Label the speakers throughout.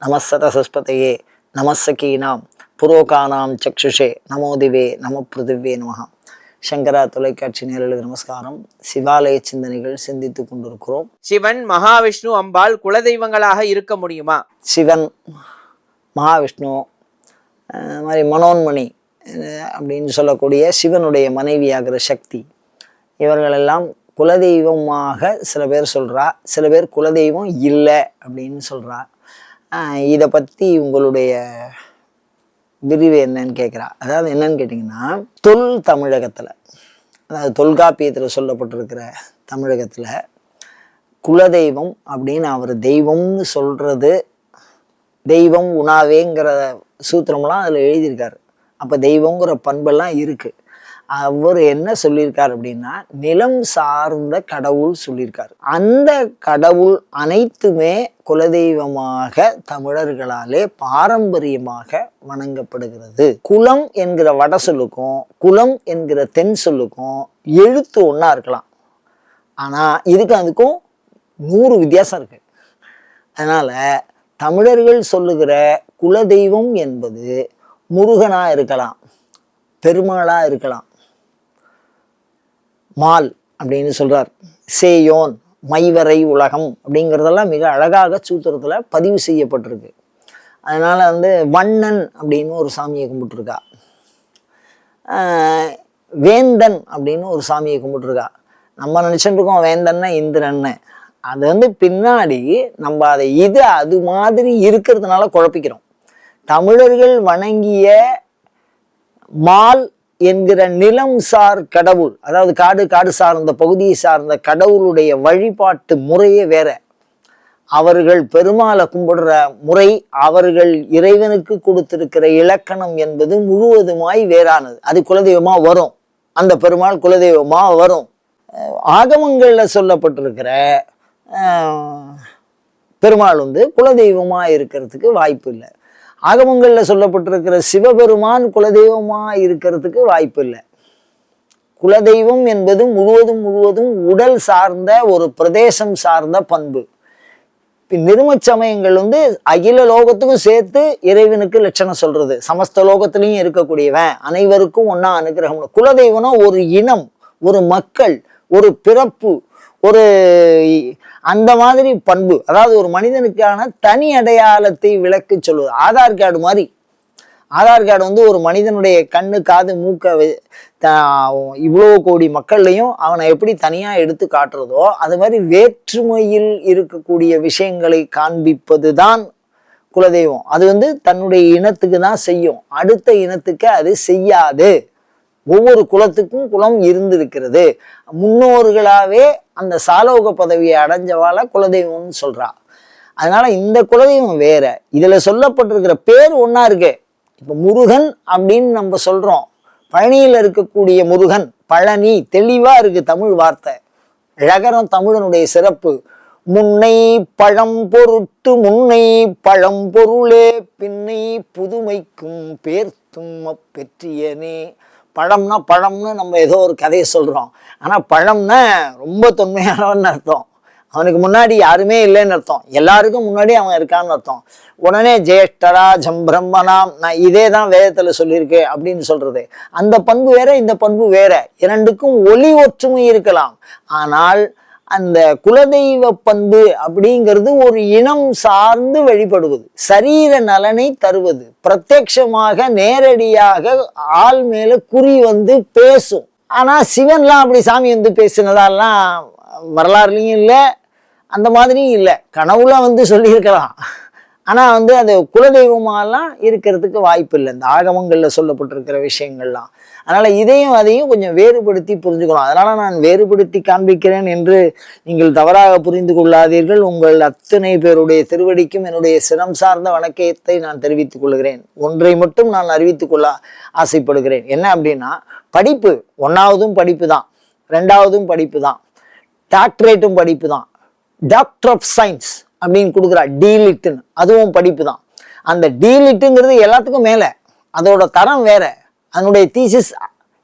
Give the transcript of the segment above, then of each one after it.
Speaker 1: நமசதசஸ்பதையே நமசகீனாம் புரோகானாம் சக்ஷுஷே நமோதிவே நம பிருதிவே நமஹா. சங்கரா தொலைக்காட்சி நேரலுக்கு நமஸ்காரம். சிவாலய சிந்தனைகள் சிந்தித்து கொண்டிருக்கிறோம்.
Speaker 2: சிவன் மகாவிஷ்ணு அம்பாள் குலதெய்வங்களாக இருக்க முடியுமா?
Speaker 1: சிவன் மகாவிஷ்ணு மாதிரி மனோன்மணி அப்படின்னு சொல்லக்கூடிய சிவனுடைய மனைவியாகிற சக்தி. இவர்களெல்லாம் குலதெய்வமாக சில பேர் சொல்றா சில பேர் குலதெய்வம் இல்லை அப்படின்னு அஹ் இதை பற்றி உங்களுடைய விரிவு என்னன்னு கேட்குறா. அதாவது என்னன்னு கேட்டிங்கன்னா தொல் தமிழகத்தில் அதாவது தொல்காப்பியத்தில் சொல்லப்பட்டிருக்கிற தமிழகத்தில் குலதெய்வம் அப்படின்னு அவர் தெய்வம்னு சொல்கிறது தெய்வம் உணாவேங்கிற சூத்திரம்லாம் அதில் எழுதியிருக்காரு. அப்போ தெய்வங்கிற பண்பெல்லாம் இருக்குது அவர் என்ன சொல்லியிருக்கார் அப்படின்னா நிலம் சார்ந்த கடவுள் சொல்லியிருக்கார். அந்த கடவுள் அனைத்துமே குலதெய்வமாக தமிழர்களாலே பாரம்பரியமாக வணங்கப்படுகிறது. குலம் என்கிற வட சொல்லுக்கும் குலம் என்கிற தென் சொல்லுக்கும் எழுத்து ஒன்றா இருக்கலாம். ஆனால் இதுக்கு அதுக்கும் நூறு வித்தியாசம் இருக்கு. அதனால் தமிழர்கள் சொல்லுகிற குலதெய்வம் என்பது முருகனாக இருக்கலாம் பெருமாளாக இருக்கலாம் மால் அப்படின்னு சொல்கிறார் சேயோன் மைவரை உலகம் அப்படிங்கிறதெல்லாம் மிக அழகாக சூத்திரத்தில் பதிவு செய்யப்பட்டிருக்கு. அதனால் வந்து வண்ணன் அப்படின்னு ஒரு சாமியை கும்பிட்டுருக்கா. வேந்தன் அப்படின்னு ஒரு சாமியை கும்பிட்டுருக்கா. நம்ம நினச்சிட்டு இருக்கோம் வேந்தன்னா இந்திரன்னு. அது வந்து பின்னாடி நம்ம அதை இது அது மாதிரி இருக்கிறதுனால குழப்பிக்கிறோம். தமிழர்கள் வணங்கிய மால் என்கிற நிலம் சார் கடவுள் அதாவது காடு காடு சார்ந்த பகுதியை சார்ந்த கடவுளுடைய வழிபாட்டு முறையே வேற. அவர்கள் பெருமாளை கும்பிடுற முறை அவர்கள் இறைவனுக்கு கொடுத்திருக்கிற இலக்கணம் என்பது முழுவதுமாய் வேறானது. அது குலதெய்வமா வரும். அந்த பெருமாள் குலதெய்வமா வரும். ஆகமங்களில் சொல்லப்பட்டிருக்கிற பெருமாள் வந்து குலதெய்வமாக இருக்கிறதுக்கு வாய்ப்பு இல்லை. ஆகமங்களில் சொல்லப்பட்டிருக்கிற சிவபெருமான் குலதெய்வமாக இருக்கிறதுக்கு வாய்ப்பு இல்லை. குலதெய்வம் என்பது முழுவதும் முழுவதும் உடல் சார்ந்த ஒரு பிரதேசம் சார்ந்த பண்பு. நிருமச்சமயங்கள் சமயங்கள் வந்து அகில லோகத்துக்கும் சேர்த்து இறைவனுக்கு லட்சணம் சொல்றது. சமஸ்த லோகத்திலையும் இருக்கக்கூடியவன் அனைவருக்கும் ஒன்னா அனுகிரகம் குலதெய்வம்னா ஒரு இனம் ஒரு மக்கள் ஒரு பிறப்பு ஒரு அந்த மாதிரி பண்பு அதாவது ஒரு மனிதனுக்கான தனி அடையாளத்தை விளக்கு சொல்வது ஆதார் கார்டு மாதிரி. ஆதார் கார்டு வந்து ஒரு மனிதனுடைய கண்ணு காது மூக்க இவ்வளோ கோடி மக்கள்லையும் அவனை எப்படி தனியாக எடுத்து காட்டுறதோ அது மாதிரி வேற்றுமையில் இருக்கக்கூடிய விஷயங்களை காண்பிப்பது தான் குலதெய்வம். அது வந்து தன்னுடைய இனத்துக்கு தான் செய்யும். அடுத்த இனத்துக்கு அது செய்யாது. ஒவ்வொரு குலத்துக்கும் குலம் இருந்திருக்கிறது. முன்னோர்களாவே அந்த சாலோக பதவியை அடைஞ்சவாள குலதெய்வம்னு சொல்றா. அதனால இந்த குலதெய்வம் வேற. இதுல சொல்லப்பட்டிருக்கிற பேர் ஒன்னா இருக்கு. இப்ப முருகன் அப்படின்னு நம்ம சொல்றோம். பழனியில் இருக்கக்கூடிய முருகன் பழனி தெளிவா இருக்கு தமிழ் வார்த்தை. ழகரம் தமிழனுடைய சிறப்பு. முன்னை பழம் பொருட்டு முன்னை பழம் பொருளே பின்னை புதுமைக்கும் பேர்த்தும் பெற்றியனே பழம்னா பழம்னு நம்ம ஏதோ ஒரு கதையை சொல்கிறோம் ஆனால் பழம்னா ரொம்ப தொன்மையானவன் அர்த்தம். அவனுக்கு முன்னாடி யாருமே இல்லைன்னு அர்த்தம். எல்லாருக்கும் முன்னாடி அவன் இருக்கான்னு அர்த்தம். உடனே ஜேஷ்டரா ஜம்பிரம்மனாம் நான் இதே தான் வேதத்தில் சொல்லியிருக்கு அப்படின்னு சொல்றது. அந்த பண்பு வேற இந்த பண்பு வேற. இரண்டுக்கும் ஒளி ஒற்றுமை இருக்கலாம். ஆனால் அந்த குலதெய்வ பந்து அப்படிங்கிறது ஒரு இனம் சார்ந்து வழிபடுவது சரீர நலனை தருவது பிரத்யட்சமாக நேரடியாக ஆள் மேல குறி வந்து பேசும். ஆனா சிவன்லாம் அப்படி சாமி வந்து பேசினதாலாம் வரலாறுலையும் இல்லை அந்த மாதிரியும் இல்லை. கனவுல வந்து சொல்லியிருக்கலாம். ஆனால் வந்து அது குலதெய்வமாலாம் இருக்கிறதுக்கு வாய்ப்பு இல்லை இந்த ஆகமங்களில் சொல்லப்பட்டிருக்கிற விஷயங்கள்லாம். அதனால் இதையும் அதையும் கொஞ்சம் வேறுபடுத்தி புரிஞ்சுக்கணும். அதனால் நான் வேறுபடுத்தி காண்பிக்கிறேன் என்று நீங்கள் தவறாக புரிந்து கொள்ளாதீர்கள். உங்கள் அத்தனை பேருடைய திருவடிக்கும் என்னுடைய சிரம் சார்ந்த வணக்கத்தை நான் தெரிவித்துக் கொள்கிறேன். ஒன்றை மட்டும் நான் அறிவித்துக் கொள்ள ஆசைப்படுகிறேன். என்ன அப்படின்னா படிப்பு ஒன்றாவதும் படிப்பு தான். ரெண்டாவதும் படிப்பு தான். டாக்டரேட்டும் படிப்பு தான். Doctor of science. அப்படின்னு கொடுக்குறா. டீலிட்டுன்னு அதுவும் படிப்பு தான் அந்த டீலிட்டுங்கிறது எல்லாத்துக்கும் மேலே. அதோட தரம் வேற. அதனுடைய தீசிஸ்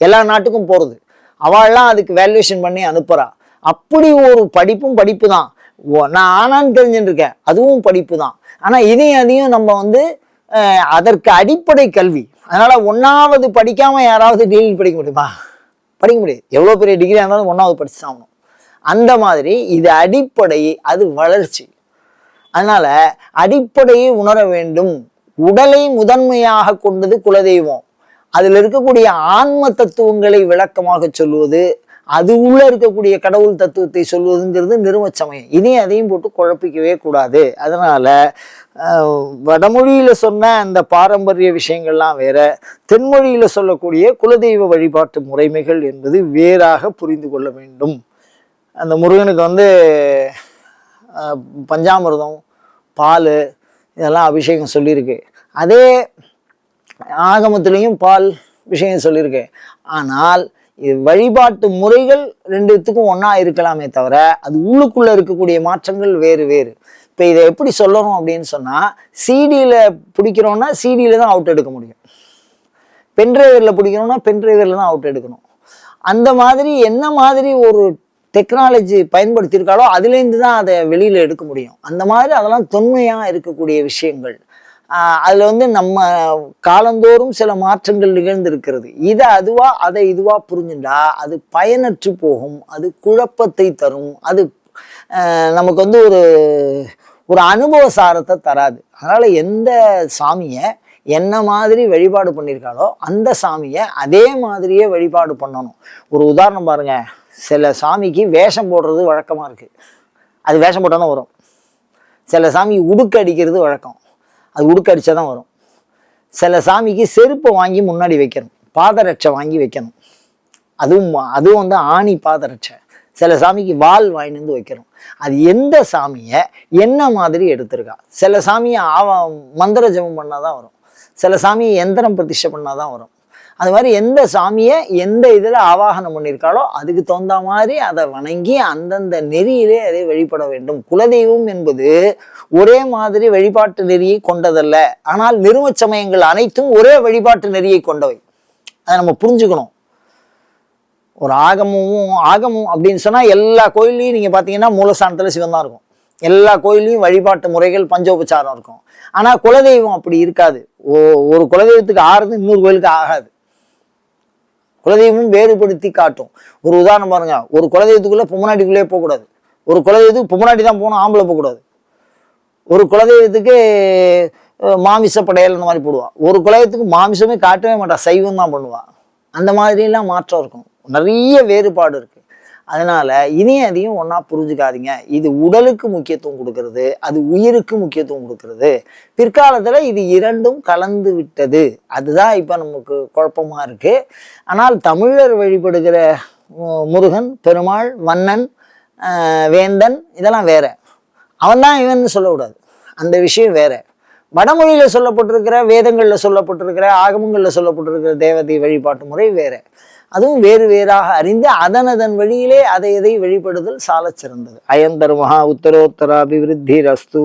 Speaker 1: எல்லா நாட்டுக்கும் போகிறது அவள்லாம் அதுக்கு வேல்யூஷன் பண்ணி அனுப்புகிறா அப்படி ஒரு படிப்பும் படிப்பு தான் ஓ- நான் ஆனான்னு தெரிஞ்சுட்டு இருக்கேன் அதுவும் படிப்பு தான் ஆனால் இதையும் அதையும் நம்ம வந்து அதற்கு அடிப்படை கல்வி. அதனால் ஒன்றாவது படிக்காமல் யாராவது டிகிரி படிக்க முடியுமா? படிக்க முடியாது. எவ்வளோ பெரிய டிகிரி இருந்தாலும் ஒன்றாவது படிச்சு தான் ஆகணும். அந்த மாதிரி இது அடிப்படை அது வளர்ச்சி. அதனால அடிப்படையை உணர வேண்டும். உடலை முதன்மையாக கொண்டது குலதெய்வம். அதில் இருக்கக்கூடிய ஆன்ம தத்துவங்களை விளக்கமாக சொல்லுவது அது உள்ள இருக்கக்கூடிய கடவுள் தத்துவத்தை சொல்வதுங்கிறது நிறுவ சமயம் இதையும் அதையும் போட்டு குழப்பிக்கவே கூடாது. அதனால வடமொழியில் வடமொழியில சொன்ன அந்த பாரம்பரிய விஷயங்கள்லாம் வேற தென்மொழியில சொல்லக்கூடிய குலதெய்வ வழிபாட்டு முறைமைகள் என்பது வேறாக புரிந்து கொள்ள வேண்டும். அந்த முருகனுக்கு வந்து பஞ்சாமிரதம் பஞ்சாமிர்தம் பால் இதெல்லாம் அபிஷேகம் சொல்லியிருக்கு. அதே ஆகமத்திலையும் பால் விஷயம் சொல்லியிருக்கு. ஆனால் இது வழிபாட்டு முறைகள் ரெண்டுத்துக்கும் ஒன்றா இருக்கலாமே தவிர அது உள்ளுக்குள்ளே இருக்கக்கூடிய மாற்றங்கள் வேறு வேறு. இப்போ இதை எப்படி சொல்லணும் அப்படின்னு சொன்னால் சிடியில் பிடிக்கிறோன்னா சிடியில் தான் அவுட் எடுக்க முடியும். பென்ட்ரைவரில் பிடிக்கணும்னா பென்ட்ரைவரில் தான் அவுட் எடுக்கணும். அந்த மாதிரி என்ன மாதிரி ஒரு டெக்னாலஜி பயன்படுத்தியிருக்காளோ அதுலேருந்து தான் அதை வெளியில் எடுக்க முடியும். அந்த மாதிரி அதெல்லாம் தொன்மையாக இருக்கக்கூடிய விஷயங்கள். அதில் வந்து நம்ம காலந்தோறும் சில மாற்றங்கள் நிகழ்ந்திருக்கிறது. இதை அதுவாக அதை இதுவாக புரிஞ்சுட்டா அது பயனற்று போகும் அது குழப்பத்தை தரும் அது நமக்கு வந்து ஒரு ஒரு அனுபவ சாரத்தை தராது. அதனால் எந்த சாமியை என்ன மாதிரி வழிபாடு பண்ணியிருக்காளோ அந்த சாமியை அதே மாதிரியே வழிபாடு பண்ணணும். ஒரு உதாரணம் பாருங்கள் சில சாமிக்கு வேஷம் போடுறது வழக்கமாக இருக்குது அது வேஷம் போட்டால் தான் வரும். சில சாமி உடுக்கு அடிக்கிறது வழக்கம். அது உடுக்கு அடித்தா தான் வரும். சில சாமிக்கு செருப்பை வாங்கி முன்னாடி வைக்கணும். பாதரட்சை வாங்கி வைக்கணும். அதுவும் அதுவும் வந்து ஆணி பாதரட்சை. சில சாமிக்கு வால் வாங்கிட்டு வந்து வைக்கணும். அது எந்த சாமியை என்ன மாதிரி எடுத்திருக்கா? சில சாமியை ஆவ மந்திர ஜபம் பண்ணால் தான் வரும். சில சாமியை எந்திரம் பிரதிஷ்டை பண்ணால் தான் வரும். அது மாதிரி எந்த சாமியை எந்த இதில் ஆவாகனம் பண்ணியிருக்காளோ அதுக்கு தகுந்த மாதிரி அதை வணங்கி அந்தந்த நெறியிலே அதை வழிபட வேண்டும். குலதெய்வம் என்பது ஒரே மாதிரி வழிபாட்டு நெறியை கொண்டதல்ல. ஆனால் நிறுவச் சமயங்கள் அனைத்தும் ஒரே வழிபாட்டு நெறியை கொண்டவை. அதை நம்ம புரிஞ்சுக்கணும். ஒரு ஆகமும் ஆகமும் அப்படின்னு சொன்னால் எல்லா கோயில்லையும் நீங்கள் பார்த்தீங்கன்னா மூலஸ்தானத்தில் சிவன் தான் இருக்கும். எல்லா கோயில்லையும் வழிபாட்டு முறைகள் பஞ்சோபச்சாரம் இருக்கும். ஆனால் குலதெய்வம் அப்படி இருக்காது. ஓ- ஒரு குலதெய்வத்துக்கு ஆறுது இன்னொரு கோயிலுக்கு ஆகாது. குலதெய்வம் வேறுபடுத்தி காட்டும். ஒரு உதாரணம் பாருங்க. ஒரு குலதெய்வத்துக்குள்ள பொம்மநாட்டிக்குள்ளே போகக்கூடாது. ஒரு குலதெய்வத்துக்கு பொம்மநாட்டி தான் போகணும் ஆம்பளை போகக்கூடாது. ஒரு குலதெய்வத்துக்கு மாமிச படையல் அந்த மாதிரி போடுவான் ஒரு குலதெய்வத்துக்கு மாமிசமே காட்டவே மாட்டான் சைவம் தான் பண்ணுவான் அந்த மாதிரிலாம் மாற்றம் இருக்கும். நிறைய வேறுபாடு இருக்கு. அதனால இனியும் அதையும் ஒன்றா புரிஞ்சுக்காதீங்க. இது உடலுக்கு முக்கியத்துவம் கொடுக்கறது அது உயிருக்கு முக்கியத்துவம் கொடுக்கறது. பிற்காலத்தில் இது இரண்டும் கலந்து விட்டது. அதுதான் இப்போ நமக்கு குழப்பமாக இருக்குது ஆனால் தமிழர் வழிபடுகிற முருகன் பெருமாள் மன்னன் வேந்தன் இதெல்லாம் வேற. அவன் தான் இவன் சொல்லக்கூடாது. அந்த விஷயம் வேற. வடமொழியில் சொல்லப்பட்டிருக்கிற வேதங்களில் சொல்லப்பட்டிருக்கிற ஆகமங்களில் சொல்லப்பட்டிருக்கிற தேவதை வழிபாட்டு முறை வேற. அதுவும் வேறு வேறாக அறிந்து அதன் அதன் வழியிலே அதை எதை வெளிப்படுதல் சாலச் சிறந்தது. அயந்தர் மகா உத்தரோத்தர அபிவிருத்தி ரஸ்து